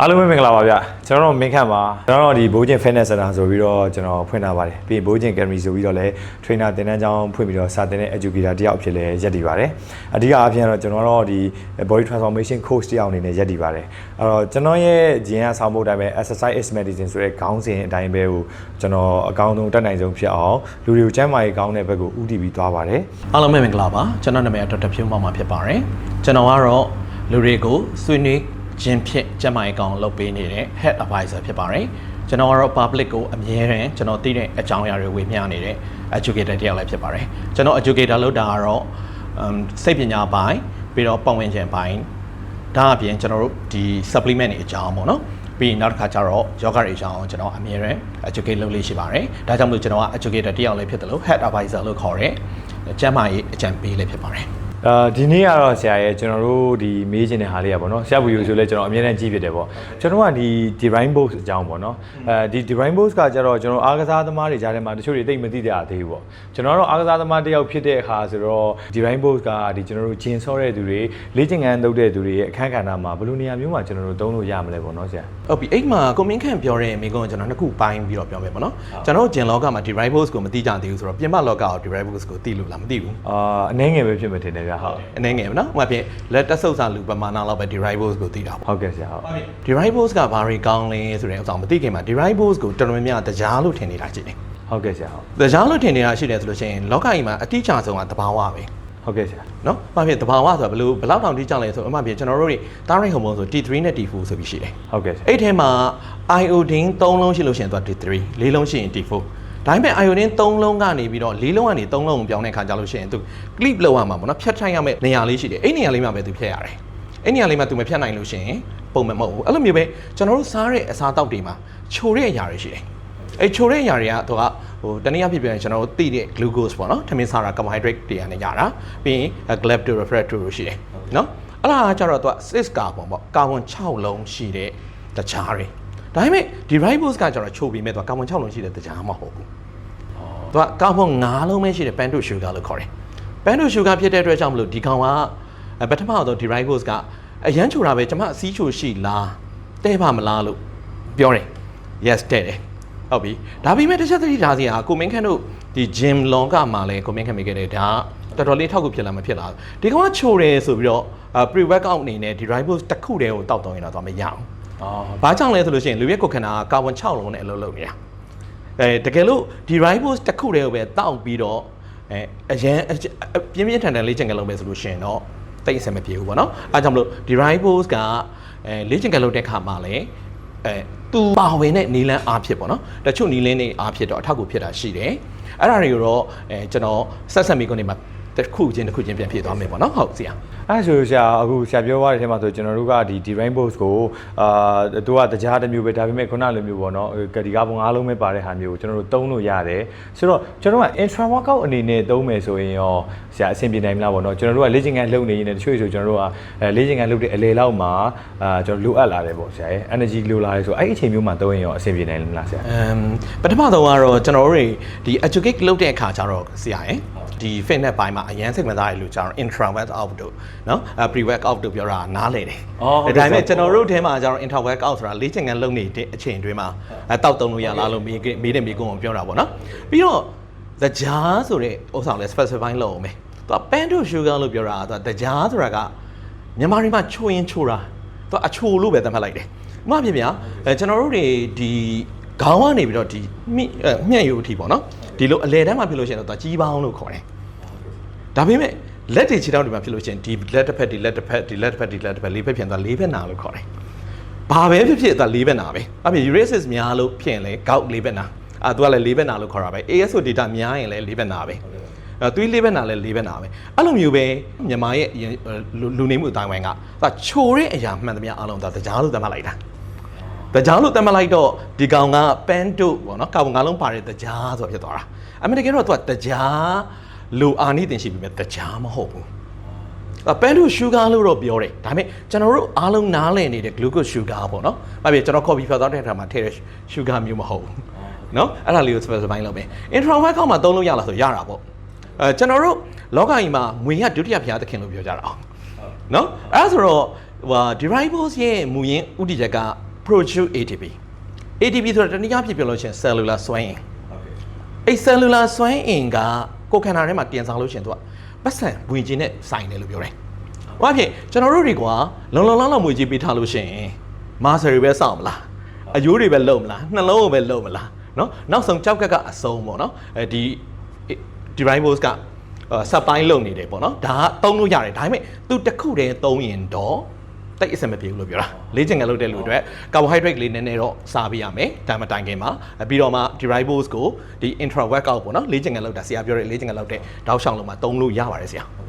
အားလုံးပဲမင်္ဂလာပါဗျကျွန်တော်တို့မင်းခန့်ပါကျွန်တော်တို့ဒီဘိုးကျင် fitness center ဆိုပြီးတော့ကျွန်တော်ဖွင့်ထားပါတယ်ပြီးရင်ဘိုးကျင် academy ဆိုပြီးတော့လည်း trainer သင်တန်းကျောင်းဖွင့်ပြီးတော့စာသင်တဲ့ educator တယောက်အဖြစ်လည်းရက်တည်ပါတယ်အဓိကအဖြစ်ကတော့ကျွန်တော်တို့ဒီ body transformation coach တယောက်အနေနဲ့ရက်တည်ပါတယ်အဲ့တော့ကျွန်တော်ရဲ့ဂျင်းကဆောင်းဖို့အတိုင်းပဲ exercise is medicine ဆိုတဲ့ခေါင်းစဉ်အတိုင်းပဲကိုကျွန်တော်အကောင်းဆုံးတက်နိုင်ဆုံးဖြစ်အောင်လူတွေကိုကျန်းမာရေးကောင်းတဲ့ဘက်ကိုဥတည်ပြီးသွားပါတယ်အားလုံးပဲမင်္ဂလာပါကျွန်တော်နာမည်ဒေါက်တာဖြိုးမောင်မှာဖြစ်ပါတယ်ကျွန်တော်ကတော့လူတွေကိုဆွေးနွေး ခြင်းဖြင့်ကျန်းမာရေးကောင်းလုပ်ပေးနေတဲ့ head advisor ဖြစ်ပါတယ်ကျွန်တော်ကတော့ public ကိုအမြဲတမ်းကျွန်တော်သိတဲ့အကြောင်းအရာတွေဝေမျှနေတဲ့ educator တယောက်လည်းဖြစ်ပါတယ်ကျွန်တော် educator လုပ်တာကတော့ um, စိတ်ပညာပိုင်းပြီးတော့ပတ်ဝန်းကျင်ပိုင်းဒါအပြင်ကျွန်တော်တို့ဒီ supplement တွေအကြောင်းပေါ့နော်ပြီးရင်နောက်တစ်ခါကျတော့ yoga တွေအကြောင်းကျွန်တော်အမြဲတမ်း educate လုပ်လေးရှိပါတယ်ဒါကြောင့်မလို့ကျွန်တော်က educator တယောက်လည်းဖြစ်တယ်လို့ head advisor လို့ခေါ်တဲ့ကျန်းမာရေးအကြံပေးလည်းဖြစ်ပါတယ် အာဒီနေ့ကတော့ဆရာရဲ့ကျွန်တော်တို့ဒီမေးချင်တဲ့ဟာလေးอ่ะဗောနော်ဆရာဗီဒီယိုဆိုလဲကျွန်တော်အမြဲတမ်းကြည့်ဖြစ်တယ်ဗောကျွန်တော်ကဒီ divine box အကြောင်းဗောနော်အဲဒီ divine box ကကျတော့ကျွန်တော်အားကစားသမားတွေကြားထဲမှာတချို့တွေတိတ်မသိကြသေးဘူးဗောကျွန်တော်ကတော့အားကစားသမားတစ်ယောက်ဖြစ်တဲ့အခါဆိုတော့ divine box ကဒီကျွန်တော်တို့ဂျင်ဆော့တဲ့သူတွေလေ့ကျင့်ခန်းလုပ်တဲ့သူတွေရဲ့အခန်းကဏ္ဍမှာဘယ်လိုနေရာမျိုးမှာကျွန်တော်တို့သုံးလို့ရမလဲဗောနော်ဆရာဟုတ်ပြီအဲ့မှာကိုမင်းခန့်ပြောတဲ့မိကုန်းကိုကျွန်တော်နှစ်ခုပိုင်းပြီးတော့ပြောမယ်ပေါ့နော်ကျွန်တော်ဂျင်လောကမှာ derivatives ကိုမသိကြသေးဘူးဆိုတော့ပြင်ပလောကကို derivatives ကိုသိလို့လားမသိဘူးအာအနှဲငယ်ပဲဖြစ်မှထင်တယ်ဗျဟုတ်အနေငယ်ပဲနော်ဥပမာဖြင့်လက်တက်ဆုပ်စာလူပမာဏလောက်ပဲ derivatives ကိုသိတာပေါ့ဟုတ်ကဲ့ဆရာဟုတ် derivatives ကဘာတွေကောင်းလဲဆိုတဲ့ဥစ္စာကိုမသိခင်မှာ derivatives ကိုတော်တော်များများတရားလို့ထင်နေတာရှိတယ်ဟုတ်ကဲ့ဆရာဟုတ်တရားလို့ထင်နေတာရှိတယ်ဆိုလို့ရှိရင်လောကကြီးမှာအတိအကျဆုံးကသဘာဝပဲဟုတ်ကဲ့ဆရာနော်။ဘာဖြစ်သဘာဝဆိုတာဘယ်လိုဘယ်လောက်တောင်တိကျလဲဆိုအမှဖြစ်ကျွန်တော်တို့တွေ thyroid hormone ဆို T3 နဲ့ T4 ဆိုပြီးရှိတယ်ဟုတ်ကဲ့ဆရာအဲ့ထဲမှာ iodine 3လုံးရှိလို့ရှိရင်သူက T3 ၄လုံးရှိရင် T4 ဒါပေမဲ့ iodine 3လုံးကနေပြီးတော့၄လုံးကနေ3လုံးကိုပြောင်းတဲ့ခါကျလို့ရှိရင်သူ clip လောက်ရမှာပေါ့နော်ဖြတ်ထိုက်ရမယ့်နေရာလေးရှိတယ်အဲ့နေရာလေးမှာပဲသူဖြတ်ရတယ်အဲ့နေရာလေးမှာသူမဖြတ်နိုင်လို့ရှိရင်ပုံမှန်မဟုတ်ဘူးအဲ့လိုမျိုးပဲကျွန်တော်တို့စားတဲ့အစားအသောက်တွေမှာချိုတဲ့အရာတွေရှိတယ်အဲ့ချိုတဲ့အရာတွေကသူကဟိုတနည်းအားဖြင့်ပြောရင်ကျွန်တော်တို့သိတဲ့ glucose ပေါ့နော်ထမင်းစားတာ carbohydrate တွေကနေရတာပြီးရင် galactorefractose ရှိတယ်နော်အဲ့ဒါကကျတော့သူက6ကာဗွန်ပေါ့ကာဗွန်6လုံးရှိတဲ့တခြားတွေ ဒါပေမဲ့ဒီ ribose ကကျတော့ချိုပြီးမဲ့သူကကာဗွန်6လုံးရှိတဲ့တခြားမဟုတ်ဘူးသူကကာဗွန်9လုံးပဲရှိတဲ့ pentose sugar လို့ခေါ်တယ် pentose sugar ဖြစ်တဲ့အတွက်ကြောင့်မလို့ဒီကောင်ကပထမတော့ဒီ ribose ကအရန်ချိုတာပဲကျွန်မအစည်းချိုရှိလားတဲ့ပါမလားလို့ပြောတယ် yes တဲ့တယ်ဟုတ်ပြီဒါပေမဲ့တစ်ချက်သတိထားစီဟာကိုမင်းခန့်တို့ဒီ gym လောကမှာလဲကိုမင်းခန့်မိခဲ့တဲ့ဒါတော်တော်လေးထောက်ကူဖြစ်လာမဖြစ်လာဒီကောင်ကချိုတယ်ဆိုပြီးတော့ pre workout အနေနဲ့ဒီ ribose တစ်ခုတည်းကိုတောက်တော့ရင်တော့မရအောင်အော် ဘာကြောင့်လဲဆိုလို့ရှိရင်လူရဲ့ကိုယ်ခန္ဓာကကာဗွန်6လုံးနဲ့အလုပ်လုပ်နေတာအဲတကယ်လို့ဒီ ribose တစ်ခုတည်းကိုပဲတောက်ပြီးတော့အဲအရန်အပြင်းပြင်းထန်ထန်လေးချင်ကလုပ်မယ်ဆိုလို့ရှိရင်တော့တိတ်အဆင်မပြေဘူးပေါ့နော်အဲကြောင့်မလို့ဒီ ribose ကအဲလေးချင်ကလုပ်တဲ့ခါမှာလည်းအဲသူပါဝင်တဲ့နီလန်းအားဖြစ်ပေါ့နော်တချို့နီလန်းတွေအားဖြစ်တော့အထောက်အကူဖြစ်တာရှိတယ်အဲ့ဒါတွေကိုတော့အဲကျွန်တော်ဆက်ဆက်မိကုန်နေမှာ တစ်ခုချင်းတစ်ခုချင်းပြန်ဖြည့်သွားမယ်ပေါ့နော်ဟုတ်စီအောင်အဲ့ဒါဆိုဆရာအခုဆရာပြောသွားတဲ့အထဲမှာဆိုကျွန်တော်တို့ကဒီ divine box ကိုအာသူကတရားတစ်မျိုးပဲဒါပေမဲ့ခုနလိုမျိုးပေါ့နော်ကဒီကားပုံအားလုံးပဲပါတဲ့ဟာမျိုးကိုကျွန်တော်တို့သုံးလို့ရတယ်ဆိုတော့ကျွန်တော်က intra workout အနေနဲ့သုံးမယ်ဆိုရင်ရောဆရာအဆင်ပြေနိုင်မလားပေါ့နော်ကျွန်တော်တို့ကလေ့ကျင့်ခန်းလုပ်နေရင်တချို့ဆိုကျွန်တော်တို့ကအဲလေ့ကျင့်ခန်းလုပ်တဲ့အလေလောက်မှာအာကျွန်တော်လိုအပ်လာတယ်ပေါ့ဆရာရဲ့ energy လိုလာတယ်ဆိုအဲ့ဒီအချိန်မျိုးမှာသုံးရင်ရောအဆင်ပြေနိုင်မလားဆရာအမ်ပထမဆုံးကတော့ကျွန်တော်တို့တွေဒီ educate လုပ်တဲ့အခါကျတော့ဆရာရယ် ဒီ fitness ဘိုင်းမှာအရန်စိတ်ဝင်စားရလို့ကျတော့ intra workout တို့နော်အဲ pre workout တို့ပြောတာနားလေတယ်အော်ဟုတ်ကဲ့ဒါပေမဲ့ကျွန်တော်တို့ထဲမှာကျတော့ intra workout ဆိုတာလေ့ကျင့်ခန်းလုပ်နေတဲ့အချိန်တွင်းမှာအဲတောက်တုံးလို့ရလားလို့မေးခဲ့မေးတယ်မေးကုန်ပြောတာပေါ့နော်ပြီးတော့ the jar ဆိုတဲ့ဥစ္စာကိုလည်း specify လုပ်အောင်မယ်သူက pento sugar လို့ပြောတာကသူက the jar ဆိုတာကမြန်မာပြည်မှာချိုးရင်ချိုးတာသူကအချိုလို့ပဲသတ်မှတ်လိုက်တယ်ဥပမာပြပြအဲကျွန်တော်တို့တွေဒီခေါင်းကနေပြီးတော့ဒီမြင့်အဲမြင့်ယူအထိပေါ့နော် ဒီလိုအလဲတန်းမှာဖြစ်လို့ရှိရင်တော့သူကကြီးပေါင်းလို့ခေါ်တယ်ဒါပေမဲ့လက်တွေခြေထောက်တွေမှာဖြစ်လို့ရှိရင်ဒီလက်တစ်ဖက်ဒီလက်တစ်ဖက်ဒီလက်တစ်ဖက်ဒီလက်တစ်ဖက်လေးဖက်ပြန်သွားလေးဖက်နာလို့ခေါ်တယ်ဘာပဲဖြစ်ဖြစ်သူကလေးဖက်နာပဲအပြင် urasis များလို့ဖြစ်ရင်လေကောက်လေးဖက်နာအာသူကလည်းလေးဖက်နာလို့ခေါ်တာပဲ ASO data များရင်လည်းလေးဖက်နာပဲအဲသွေးလေးဘက်နာလည်းလေးဘက်နာပဲအဲ့လိုမျိုးပဲမြန်မာရဲ့အရင်လူလူနေမှုအတိုင်းဝိုင်းကသူကချိုတဲ့အရာမှန်သမျှအားလုံးသူကတရားလို့သတ်မှတ်လိုက်တာ တကြားလို့တတ်မှတ်လိုက်တော့ဒီကောင်ကပန်းတို့ပေါ့နော်ကာဗွန်ငါးလုံးပါတဲ့တကြားဆိုတာဖြစ်သွားတာအမေတကယ်တော့သူကတကြားလိုအာနိသင်ရှိပြီမဲ့တကြားမဟုတ်ဘူးအပန်းတို့ sugar လို့တော့ပြောတယ်ဒါပေမဲ့ကျွန်တော်တို့အားလုံးနားလည်နေတဲ့ glucose sugar ပေါ့နော်။ဘာဖြစ်ကျွန်တော် coffee ဖတ်သွားတဲ့အခါမှာထည့်တဲ့ sugar မျိုးမဟုတ်ဘူး။နော်အဲ့ဒါလေးကို specify လုပ်မယ်။ introvert ကောက်မှာသုံးလို့ရလားဆိုရတာပေါ့။အဲကျွန်တော်တို့လောကကြီးမှာငွေကဒုတိယဘုရားသခင်လို့ပြောကြတာအောင်။နော်အဲ့ဒါဆိုတော့ဟို derivatives ရဲ့မူရင်းဥတီချက်က produce ATP ATP ဆိုတာတနည်းအားဖြင့်ပြောလို့ရှိရင် cellular စွမ်းအင်အဲ့ cellular စွမ်းအင်ကကိုယ်ခန္ဓာထဲမှာတင်စားလို့ရှိရင်သူကပတ်စံဝင်ကျင်နဲ့ဆိုင်တယ်လို့ပြောတယ်။ဟုတ်ဖြစ်ကျွန်တော်တို့တွေကလုံလုံလောက်လောက်မွေကြီးပေးထားလို့ရှိရင်မာဆယ်တွေပဲစောင့်မလားအယိုးတွေပဲလုံမလားနှလုံးကိုပဲလုံမလားနော်နောက်ဆုံးကြောက်ကက်ကအဆုံးပေါ့နော်အဲဒီဒီရိုင်းဘိုးစ်ကစပိုင်းလုံနေတယ်ပေါ့နော်ဒါကသုံးလို့ရတယ်ဒါပေမဲ့သူတစ်ခုတည်းသုံးရင်တော့ တိတ်အဆင်မပြေဘူးလို့ပြောတာလေးချင်ကလုပ်တဲ့လူတွေကာဘိုဟိုက်ဒရိတ်လေးနည်းနည်းတော့စားပေးရမယ်ဒါမှတိုင်ခင်မှာပြီးတော့မှ derivatives ကိုဒီ intra workout ပေါ့နော်လေးချင်ကလုပ်တာဆရာပြောတဲ့လေးချင်ကလုပ်တဲ့တောက်ရှောင်းလုံးမှာသုံးလို့ရပါတယ်ဆရာ